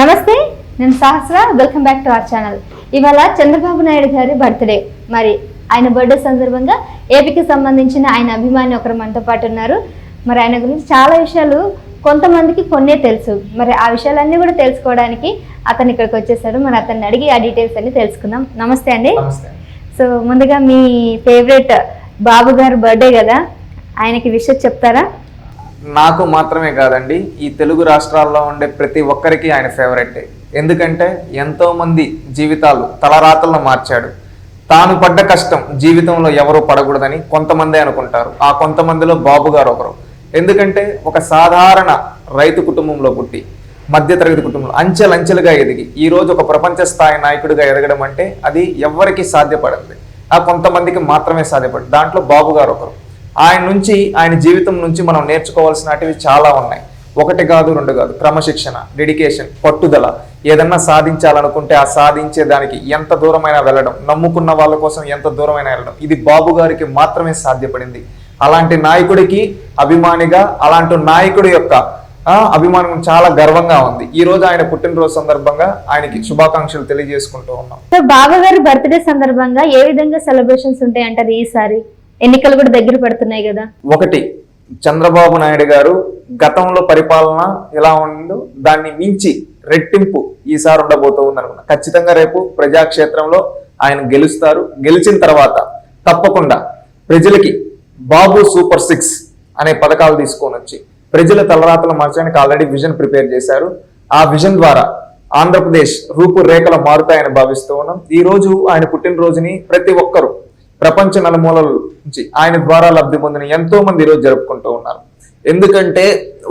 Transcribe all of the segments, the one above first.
నమస్తే నేను Sahasra. Welcome back to our channel ఇవాళ చంద్రబాబు నాయుడు గారి బర్త్డే మరి ఆయన బర్త్డే సందర్భంగా ఏపీకి సంబంధించిన ఆయన అభిమాని ఒకరు మనతో పాటు ఉన్నారు. మరి ఆయన గురించి చాలా విషయాలు కొంతమందికి కొన్నే తెలుసు. మరి ఆ విషయాలన్నీ కూడా తెలుసుకోవడానికి అతను ఇక్కడికి వచ్చేసాడు. మరి అతన్ని అడిగి ఆ డీటెయిల్స్ అన్ని తెలుసుకుందాం. నమస్తే అండి. సో ముందుగా మీ ఫేవరెట్ బాబు గారు బర్త్డే కదా. ఆయనకి విషయం చెప్తారా? నాకు మాత్రమే కాదండి ఈ తెలుగు రాష్ట్రాల్లో ఉండే ప్రతి ఒక్కరికి ఆయన ఫేవరెట్. ఎందుకంటే ఎంతోమంది జీవితాలు తలరాతలను మార్చాడు. తాను పడ్డ కష్టం జీవితంలో ఎవరు పడకూడదని కొంతమంది అనుకుంటారు. ఆ కొంతమందిలో బాబు గారు ఒకరు. ఎందుకంటే ఒక సాధారణ రైతు కుటుంబంలో పుట్టి మధ్యతరగతి కుటుంబంలో అంచెలంచెలుగా ఎదిగి ఈ రోజు ఒక ప్రపంచ స్థాయి నాయకుడిగా ఎదగడం అంటే అది ఎవరికి సాధ్యపడదు. ఆ కొంతమందికి మాత్రమే సాధ్యపడదు. దాంట్లో బాబు గారు ఒకరు. ఆయన నుంచి ఆయన జీవితం నుంచి మనం నేర్చుకోవాల్సినటివి చాలా ఉన్నాయి. ఒకటి కాదు రెండు కాదు. క్రమశిక్షణ డెడికేషన్ పట్టుదల. ఏదన్నా సాధించాలనుకుంటే ఆ సాధించే దానికి ఎంత దూరమైనా వెళ్ళడం నమ్ముకున్న వాళ్ళ కోసం ఎంత దూరమైనా వెళ్ళడం ఇది బాబు గారికి మాత్రమే సాధ్యపడింది. అలాంటి నాయకుడికి అభిమానిగా అలాంటి నాయకుడి యొక్క అభిమానం చాలా గర్వంగా ఉంది. ఈ రోజు ఆయన పుట్టినరోజు సందర్భంగా ఆయనకి శుభాకాంక్షలు తెలియజేసుకుంటూ ఉన్నాం. సో బాబు గారి బర్త్డే సందర్భంగా ఏ విధంగా సెలబ్రేషన్స్ ఉంటాయి అంటారు ఈసారి? ఎన్నికలు కూడా దగ్గర పడుతున్నాయి కదా. ఒకటి చంద్రబాబు నాయుడు గారు గతంలో పరిపాలన ఎలా ఉందో దాన్ని మించి రెట్టింపు ఈసారి ఉండబోతూ ఉందనుకున్నా ఖచ్చితంగా రేపు ప్రజాక్షేత్రంలో ఆయన గెలుస్తారు. గెలిచిన తర్వాత తప్పకుండా ప్రజలకి బాబు సూపర్ సిక్స్ అనే పథకాలు తీసుకొని వచ్చి ప్రజల తలరాతలు మార్చడానికి ఆల్రెడీ విజన్ ప్రిపేర్ చేశారు. ఆ విజన్ ద్వారా ఆంధ్రప్రదేశ్ రూపురేఖలు మారుతాయని భావిస్తూ ఉన్నాం. ఈ రోజు ఆయన పుట్టినరోజుని ప్రతి ఒక్కరూ ప్రపంచ నలుమూలల నుంచి ఆయన ద్వారా లబ్ధి పొందిన ఎంతో మంది ఈరోజు జరుపుకుంటూ ఉన్నారు. ఎందుకంటే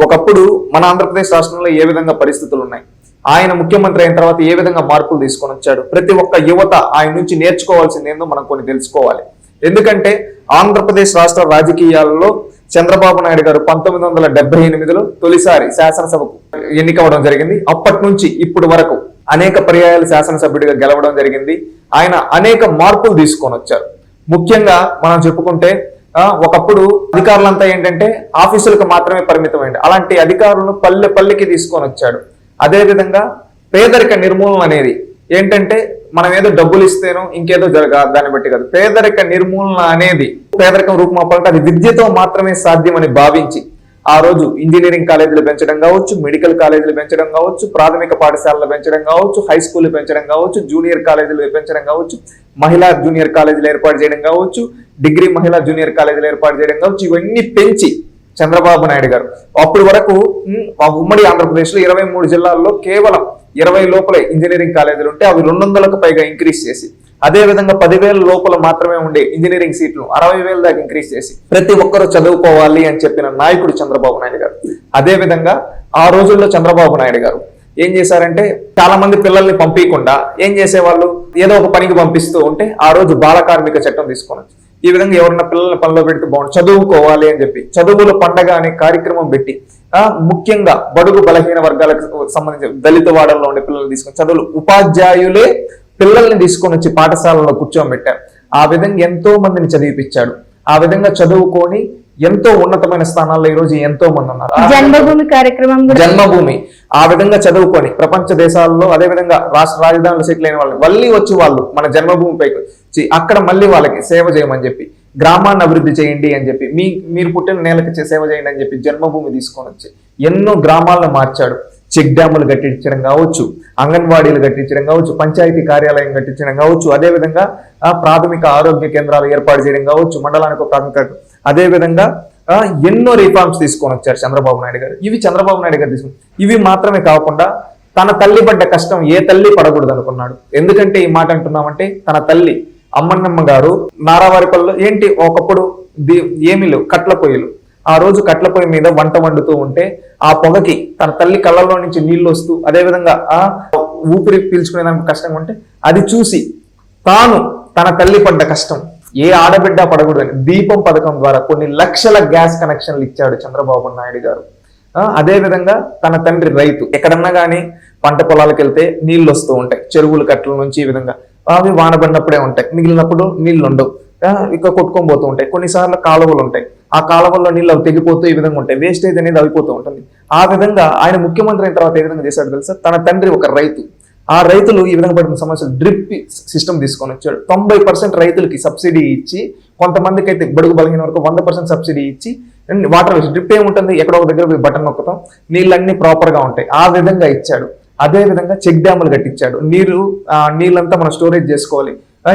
ఒకప్పుడు మన ఆంధ్రప్రదేశ్ రాష్ట్రంలో ఏ విధంగా పరిస్థితులు ఉన్నాయి? ఆయన ముఖ్యమంత్రి అయిన తర్వాత ఏ విధంగా మార్పులు తీసుకొని వచ్చాడు? ప్రతి ఒక్క యువత ఆయన నుంచి నేర్చుకోవాల్సింది ఏందో మనం కొన్ని తెలుసుకోవాలి. ఎందుకంటే ఆంధ్రప్రదేశ్ రాష్ట్ర రాజకీయాల్లో చంద్రబాబు నాయుడు గారు పంతొమ్మిది వందల డెబ్బై ఎనిమిదిలో తొలిసారి శాసనసభకు ఎన్నికవడం జరిగింది. అప్పటి నుంచి ఇప్పుడు వరకు అనేక పర్యాయాలు శాసనసభ్యుడిగా గెలవడం జరిగింది. ఆయన అనేక మార్పులు తీసుకొని వచ్చారు. ముఖ్యంగా మనం చెప్పుకుంటే ఒకప్పుడు అధికారులంతా ఏంటంటే ఆఫీసులకు మాత్రమే పరిమితమైంది అలాంటి అధికారులను పల్లె పల్లెకి తీసుకొని వచ్చాడు. అదేవిధంగా పేదరిక నిర్మూలన అనేది ఏంటంటే మనం ఏదో డబ్బులు ఇస్తేనో ఇంకేదో జరగ దాన్ని బట్టి కాదు. పేదరిక నిర్మూలన అనేది పేదరికం రూపుమాపాలంటే అది విద్యతో మాత్రమే సాధ్యమని భావించి ఆ రోజు ఇంజనీరింగ్ కాలేజీలు పెంచడం కావచ్చు మెడికల్ కాలేజీలు పెంచడం కావచ్చు ప్రాథమిక పాఠశాలలు పెంచడం కావచ్చు హై స్కూల్ పెంచడం కావచ్చు జూనియర్ కాలేజీలు పెంచడం కావచ్చు మహిళా జూనియర్ కాలేజీలు ఏర్పాటు చేయడం కావచ్చు డిగ్రీ మహిళా జూనియర్ కాలేజీలు ఏర్పాటు చేయడం కావచ్చు ఇవన్నీ పెంచి చంద్రబాబు నాయుడు గారు. అప్పటి వరకు ఆ ఉమ్మడి ఆంధ్రప్రదేశ్లో ఇరవై మూడు జిల్లాల్లో కేవలం ఇరవై లోపలే ఇంజనీరింగ్ కాలేజీలు ఉంటే అవి రెండు వందలకు పైగా ఇంక్రీజ్ చేసి అదే విధంగా పదివేల లోపల మాత్రమే ఉండే ఇంజనీరింగ్ సీట్లు అరవై వేల దాకా ఇంక్రీజ్ చేసి ప్రతి ఒక్కరూ చదువుకోవాలి అని చెప్పిన నాయకుడు చంద్రబాబు నాయుడు గారు. అదే విధంగా ఆ రోజుల్లో చంద్రబాబు నాయుడు గారు ఏం చేశారంటే చాలా మంది పిల్లల్ని పంపించకుండా ఏం చేసేవాళ్ళు? ఏదో ఒక పనికి పంపిస్తూ ఉంటే ఆ రోజు బాల కార్మిక చట్టం తీసుకొని ఈ విధంగా ఎవరన్నా పిల్లల్ని పనిలో పెడితే బాగుంది చదువుకోవాలి అని చెప్పి చదువుల పండగ అనే కార్యక్రమం పెట్టి ముఖ్యంగా బడుగు బలహీన వర్గాలకు సంబంధించిన దళిత వాడల్లో ఉండే పిల్లల్ని తీసుకొని చదువులు ఉపాధ్యాయులే పిల్లల్ని తీసుకొని వచ్చి పాఠశాలలో కూర్చోబెట్టారు. ఆ విధంగా ఎంతో మందిని చదివిపించాడు ఆ విధంగా చదువుకొని ఎంతో ఉన్నతమైన స్థానాల్లో ఈ రోజు ఎంతో మంది ఉన్నారు. జన్మభూమి కార్యక్రమం జన్మభూమి. ఆ విధంగా చదువుకొని ప్రపంచ దేశాల్లో అదే విధంగా రాష్ట్ర రాజధానిలో సెటిల్ అయిన వాళ్ళు మళ్ళీ వచ్చి వాళ్ళు మన జన్మభూమిపైకి వచ్చి అక్కడ మళ్ళీ వాళ్ళకి సేవ చేయమని చెప్పి గ్రామాన్ని అభివృద్ధి చేయండి అని చెప్పి మీ మీరు పుట్టిన నేలకి సేవ చేయండి అని చెప్పి జన్మభూమి తీసుకొని వచ్చి ఎన్నో గ్రామాలను మార్చాడు. చెక్ డ్యాములు కట్టించడం కావచ్చు అంగన్వాడీలు కట్టించడం కావచ్చు పంచాయతీ కార్యాలయం కట్టించడం కావచ్చు అదే విధంగా ప్రాథమిక ఆరోగ్య కేంద్రాలు ఏర్పాటు చేయడం కావచ్చు మండలానికి ఒక ప్రాథమిక అదేవిధంగా ఎన్నో రిఫార్మ్స్ తీసుకొని వచ్చారు చంద్రబాబు నాయుడు గారు. ఇవి చంద్రబాబు నాయుడు గారు తీసుకుని ఇవి మాత్రమే కాకుండా తన తల్లి పడ్డ కష్టం ఏ తల్లి పడకూడదు అనుకున్నాడు. ఎందుకంటే ఈ మాట అంటున్నామంటే తన తల్లి అమ్మన్నమ్మ గారు నారావారిపల్లిలో ఏంటి ఒకప్పుడు ఏమిలు లేవు కట్ల పొయ్యిలు ఆ రోజు కట్ల పొయ్యి మీద వంట వండుతూ ఉంటే ఆ పొగకి తన తల్లి కళ్ళలో నుంచి నీళ్ళు వస్తూ అదే విధంగా ఆ ఊపిరి పీల్చుకునేదానికి కష్టంగా ఉంటే అది చూసి తాను తన తల్లి పడ్డ కష్టం. ఏ ఆడబిడ్డ పడకూడదని దీపం పథకం ద్వారా కొన్ని లక్షల గ్యాస్ కనెక్షన్లు ఇచ్చాడు చంద్రబాబు నాయుడు గారు. అదేవిధంగా తన తండ్రి రైతు ఎక్కడన్నా కానీ పంట పొలాలకు వెళ్తే నీళ్ళు వస్తూ ఉంటాయి. చెరువులు కట్టల నుంచి ఈ విధంగా. అవి వానబడినప్పుడే ఉంటాయి. మిగిలినప్పుడు నీళ్ళు ఉండవు. ఇక కొట్టుకొని పోతూ ఉంటాయి. కొన్నిసార్లు కాలువలు ఉంటాయి. ఆ కాలంలో నీళ్ళు అవి తెగిపోతూ ఈ విధంగా ఉంటాయి. వేస్టేజ్ అనేది అయిపోతూ ఉంటుంది. ఆ విధంగా ఆయన ముఖ్యమంత్రి అయిన తర్వాత ఏ విధంగా చేశాడు తెలుసా? తన తండ్రి ఒక రైతు. ఆ రైతులు ఈ విధంగా పడిన సమస్యలు డ్రిప్ సిస్టమ్ తీసుకొని వచ్చాడు. తొంభై పర్సెంట్ రైతులకి సబ్సిడీ ఇచ్చి కొంతమందికి అయితే బడుగు బలహీన వరకు వంద పర్సెంట్ సబ్సిడీ ఇచ్చి వాటర్ డ్రిప్ ఏముంటుంది? ఎక్కడో ఒక దగ్గర పోయి బటన్ నొక్కుతాం. నీళ్ళన్నీ ప్రాపర్గా ఉంటాయి. ఆ విధంగా ఇచ్చాడు. అదే విధంగా చెక్ డ్యాములు కట్టించాడు. నీరు ఆ, నీళ్ళంతా మనం స్టోరేజ్ చేసుకోవాలి.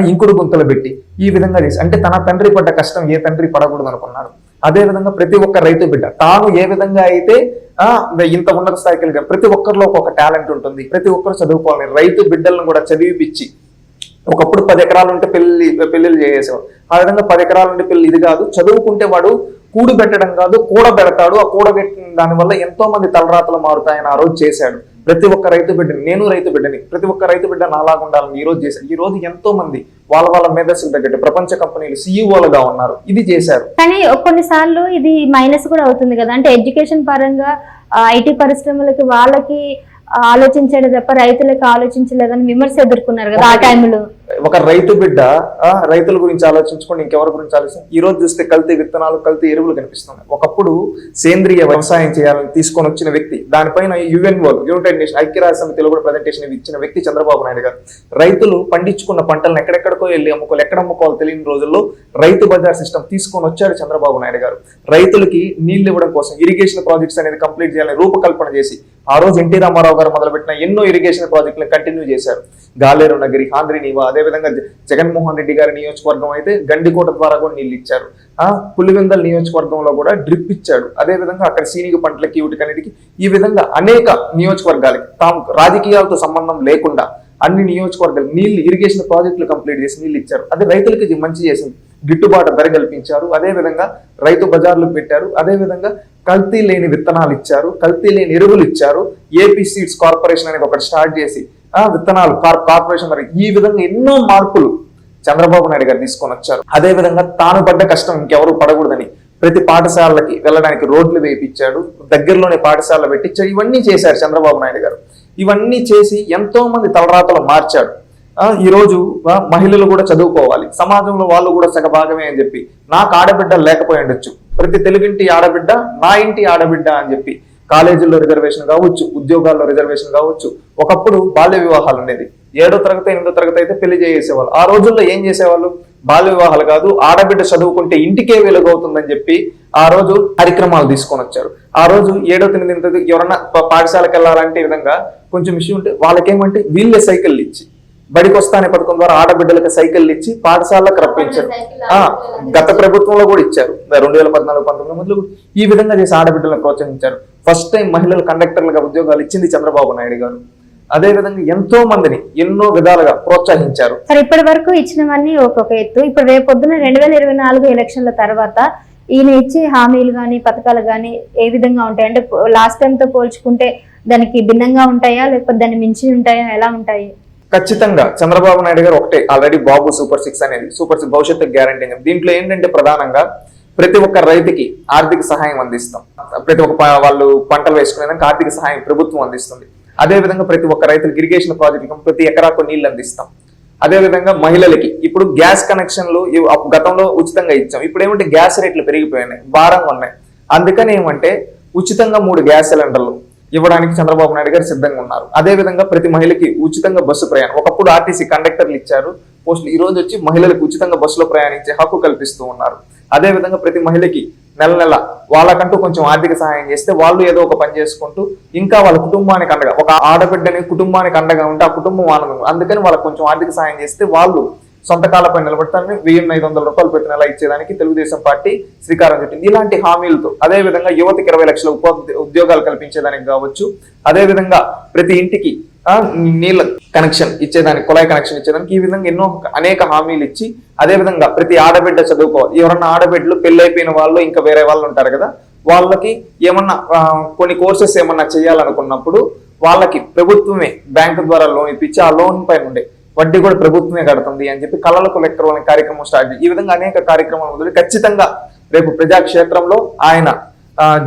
ఇంకుడు గుంతలు పెట్టి ఈ విధంగా చేసి అంటే తన తండ్రి పడ్డ కష్టం ఏ తండ్రి పడకూడదు అనుకున్నాడు. అదే విధంగా ప్రతి ఒక్క రైతు బిడ్డ తాను ఏ విధంగా అయితే ఆ ఇంత ఉన్నత స్థాయికి వెళ్ళాడు ప్రతి ఒక్కరిలో ఒక టాలెంట్ ఉంటుంది. ప్రతి ఒక్కరు చదువుకోవాలి. రైతు బిడ్డలను కూడా చదివిపిచ్చి ఒకప్పుడు పది ఎకరాలు ఉంటే పెళ్ళి పెళ్ళిళ్ళు చేసేవాడు. ఆ విధంగా పది ఎకరాలు ఉంటే పెళ్ళి ఇది కాదు. చదువుకుంటే వాడు కూడు పెట్టడం కాదు కూడబెడతాడు ఆ కూడబెట్టిన దానివల్ల ఎంతో మంది తలరాతలు మారుతాయని ఆ రోజు చేశాడు. ప్రతి ఒక్క రైతు బిడ్డని నేను రైతు బిడ్డని ప్రతి ఒక్క రైతు బిడ్డ నాలాగా ఉండాలని ఈ రోజు చేశాడు ఈ రోజు ఎంతో మంది వాళ్ళ వాళ్ళ మేధస్సుకు తగ్గట్టు ప్రపంచ కంపెనీలు సీఈఓలుగా ఉన్నారు. ఇది చేశారు. కానీ కొన్నిసార్లు ఇది మైనస్ కూడా అవుతుంది కదా. అంటే ఎడ్యుకేషన్ పరంగా ఐటీ పరిశ్రమలకి వాళ్ళకి ఆలోచించాడు తప్ప రైతులకు ఆలోచించలేదని విమర్శ ఎదుర్కొన్నారు కదా ఆ టైంలో. ఒక రైతు బిడ్డ ఆ, రైతుల గురించి ఆలోచించుకోండి ఇంకెవరి గురించి ఆలోచించి ఈ రోజు చూస్తే కల్తీ విత్తనాలు కల్తీ ఎరువులు కనిపిస్తున్నాయి. ఒకప్పుడు సేంద్రియ వ్యవసాయం చేయాలని తీసుకొని వచ్చిన వ్యక్తి దానిపైన యుఎన్ఓ యునైటెడ్ నేషన్ ఐక్యరాజ్య సమితిలో కూడా ప్రజెంటేషన్ ఇచ్చిన వ్యక్తి చంద్రబాబు నాయుడు గారు. రైతులు పండించుకున్న పంటలను ఎక్కడెక్కడికో వెళ్ళి అమ్ముకోవాలి ఎక్కడ అమ్ముకోవాలి తెలియని రోజుల్లో రైతు బజార్ సిస్టమ్ తీసుకొని వచ్చాడు చంద్రబాబు నాయుడు గారు. రైతులకి నీళ్ళు ఇవ్వడం కోసం ఇరిగేషన్ ప్రాజెక్ట్స్ అనేది కంప్లీట్ చేయాలని రూపకల్పన చేసి ఆ రోజు ఎన్టీ రామారావు గారు మొదలుపెట్టిన ఎన్నో ఇరిగేషన్ ప్రాజెక్టులను కంటిన్యూ చేశారు. గాలేరు నగరి ఆంధ్రి నీవా అదేవిధంగా జ- జగన్మోహన్ రెడ్డి గారి నియోజకవర్గం అయితే గండికోట ద్వారా కూడా నీళ్ళు ఇచ్చారు. ఆ పులివెందల్ నియోజకవర్గంలో కూడా డ్రిప్ ఇచ్చాడు. అదే విధంగా అక్కడ సీనిగ పంటలకి వీటికన్నిటికి ఈ విధంగా అనేక నియోజకవర్గాలకి తాము రాజకీయాలతో సంబంధం లేకుండా అన్ని నియోజకవర్గాలు నీళ్ళు ఇరిగేషన్ ప్రాజెక్టులు కంప్లీట్ చేసి నీళ్ళు ఇచ్చారు. అదే రైతులకి ఇది మంచి చేసింది. గిట్టుబాటు ధర కల్పించారు. అదే విధంగా రైతు బజార్లు పెట్టారు. అదే విధంగా కల్తీ లేని విత్తనాలు ఇచ్చారు. కల్తీ లేని ఎరువులు ఇచ్చారు. ఏపీ సీడ్స్ కార్పొరేషన్ అనేది ఒకటి స్టార్ట్ చేసి విత్తనాలు కార్పొరేషన్ మరి ఈ విధంగా ఎన్నో మార్పులు చంద్రబాబు నాయుడు గారు తీసుకొని వచ్చారు. అదే విధంగా తాను పడ్డ కష్టం ఇంకెవరు పడకూడదని ప్రతి పాఠశాలలకి వెళ్ళడానికి రోడ్లు వేయించాడు దగ్గరలోనే పాఠశాలలు పెట్టించాడు ఇవన్నీ చేశారు చంద్రబాబు నాయుడు గారు. ఇవన్నీ చేసి ఎంతో మంది తలరాతలు మార్చాడు. ఈరోజు ఈ రోజు మహిళలు కూడా చదువుకోవాలి సమాజంలో వాళ్ళు కూడా సగభాగమే అని చెప్పి నాకు ఆడబిడ్డ లేకపోయి ఉండొచ్చు ప్రతి తెలుగింటి ఆడబిడ్డ నా ఇంటి ఆడబిడ్డ అని చెప్పి కాలేజీల్లో రిజర్వేషన్ కావచ్చు ఉద్యోగాల్లో రిజర్వేషన్ కావచ్చు ఒకప్పుడు బాల్య వివాహాలు ఉండేది ఏడో తరగతి ఎనిమిదో తరగతి అయితే పెళ్ళి చేసేవాళ్ళు. ఆ రోజుల్లో ఏం చేసేవాళ్ళు? బాల్య వివాహాలు కాదు ఆడబిడ్డ చదువుకుంటే ఇంటికే వెలుగవుతుందని చెప్పి ఆ రోజు కార్యక్రమాలు తీసుకొని వచ్చారు. ఆ రోజు ఏడో తొమ్మిది ఎనిమిది ఎవరన్నా పాఠశాలకు వెళ్ళాలంటే విధంగా కొంచెం ఇష్యూ ఉంటే వాళ్ళకేమంటే వీళ్ళే సైకిల్ ఇచ్చి బడికి వస్తానే పథకం ద్వారా ఆడబిడ్డలకు సైకిల్ ఇచ్చి పాఠశాలకు రప్పించారు. ఆ, గత ప్రభుత్వంలో కూడా ఇచ్చారు. రెండు వేల పద్నాలుగు పంతొమ్మిది మందిలో కూడా ఈ విధంగా చేసి ఆడబిడ్డలను ప్రోత్సహించారు. ఫస్ట్ టైం మహిళలు కండక్టర్లుగా ఉద్యోగాలు ఇచ్చింది చంద్రబాబు నాయుడు గారు. అదే విధంగా ఎంతో మందిని ఎన్నో విధాలుగా ప్రోత్సహించారు. సరే ఇప్పటి వరకు ఇచ్చినవన్నీ ఒక్కొక్క ఎత్తు. ఇప్పుడు రేపు పొద్దున రెండు వేల ఇరవై నాలుగు ఎలక్షన్ల తర్వాత ఈయన ఇచ్చే హామీలు కానీ పథకాలు కానీ ఏ విధంగా ఉంటాయి? అంటే లాస్ట్ టైం తో పోల్చుకుంటే దానికి భిన్నంగా ఉంటాయా? లేకపోతే దాన్ని మించి ఉంటాయా? ఎలా ఉంటాయి? ఖచ్చితంగా చంద్రబాబు నాయుడు గారు ఒకటే. ఆల్రెడీ బాబు సూపర్ సిక్స్ అనేది సూపర్ సిక్స్ భవిష్యత్తు గ్యారంటీ దీంట్లో ఏంటంటే ప్రధానంగా ప్రతి ఒక్క రైతుకి ఆర్థిక సహాయం అందిస్తాం. ప్రతి ఒక్క వాళ్ళు పంటలు వేసుకునేదానికి ఆర్థిక సహాయం ప్రభుత్వం అందిస్తుంది. అదే విధంగా ప్రతి ఒక్క రైతులకు ఇరిగేషన్ ప్రాజెక్టులకు ప్రతి ఎకరాకు నీళ్ళు అందిస్తాం. అదేవిధంగా మహిళలకి ఇప్పుడు గ్యాస్ కనెక్షన్లు గతంలో ఉచితంగా ఇచ్చాం. ఇప్పుడు ఏమంటే గ్యాస్ రేట్లు పెరిగిపోయినాయి భారంగా ఉన్నాయి. అందుకని ఏమంటే ఉచితంగా మూడు గ్యాస్ సిలిండర్లు ఇవ్వడానికి చంద్రబాబు నాయుడు గారు సిద్ధంగా ఉన్నారు. అదే విధంగా ప్రతి మహిళకి ఉచితంగా బస్సు ప్రయాణం. ఒకప్పుడు ఆర్టీసీ కండక్టర్లు ఇచ్చారు. పోస్టులు ఈ రోజు వచ్చి మహిళలకు ఉచితంగా బస్సులో ప్రయాణించే హక్కు కల్పిస్తూ ఉన్నారు. అదే విధంగా ప్రతి మహిళకి నెల నెల వాళ్ళకంటూ కొంచెం ఆర్థిక సహాయం చేస్తే వాళ్ళు ఏదో ఒక పని చేసుకుంటూ ఇంకా వాళ్ళ కుటుంబానికి అండగా ఒక ఆడబిడ్డని కుటుంబానికి అండగా ఉంటే ఆ కుటుంబం ఆనందం. అందుకని వాళ్ళకి కొంచెం ఆర్థిక సహాయం చేస్తే వాళ్ళు సొంత కాలపై నిలబడతానని వెయ్యి ఐదు వందల రూపాయలు ప్రతి నెల ఇచ్చేదానికి తెలుగుదేశం పార్టీ శ్రీకారం చుట్టింది. ఇలాంటి హామీలతో అదే విధంగా యువతకి ఇరవై లక్షల ఉప- ఉద్యోగాలు కల్పించేదానికి కావచ్చు. అదేవిధంగా ప్రతి ఇంటికి నీళ్ళ కనెక్షన్ ఇచ్చేదానికి కుళాయి కనెక్షన్ ఇచ్చేదానికి ఈ విధంగా ఎన్నో అనేక హామీలు ఇచ్చి అదే విధంగా ప్రతి ఆడబిడ్డ చదువుకోవాలి. ఎవరన్నా ఆడబిడ్డలు పెళ్ళైపోయిన వాళ్ళు ఇంకా వేరే వాళ్ళు ఉంటారు కదా వాళ్ళకి ఏమన్నా కొన్ని కోర్సెస్ ఏమన్నా చేయాలనుకున్నప్పుడు వాళ్ళకి ప్రభుత్వమే బ్యాంకు ద్వారా లోన్ ఇప్పించి ఆ లోన్ పైన ఉండే వడ్డీ కూడా ప్రభుత్వమే కడుతుంది అని చెప్పి కళలకు లెక్కలు అనే కార్యక్రమం స్టార్ట్ ఈ విధంగా అనేక కార్యక్రమాలు ఖచ్చితంగా రేపు ప్రజాక్షేత్రంలో ఆయన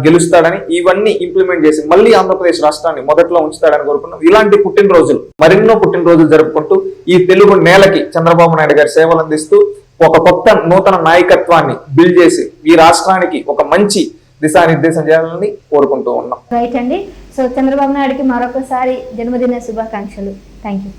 గెలుస్తాడని ఇవన్నీ ఇంప్లిమెంట్ చేసి మళ్ళీ ఆంధ్రప్రదేశ్ రాష్ట్రాన్ని మొదట్లో ఉంచుతాడని కోరుకున్నాం ఇలాంటి పుట్టినరోజులు మరెన్నో పుట్టినరోజులు జరుపుకుంటూ ఈ తెలుగు నేలకి చంద్రబాబు నాయుడు గారి సేవలు అందిస్తూ ఒక కొత్త నూతన నాయకత్వాన్ని బిల్డ్ చేసి ఈ రాష్ట్రానికి ఒక మంచి దిశానిర్దేశం చేయాలని కోరుకుంటూ ఉన్నాం. రైట్ అండి. సో చంద్రబాబు నాయుడుకి మరొకసారి జన్మదిన శుభాకాంక్షలు. Thank you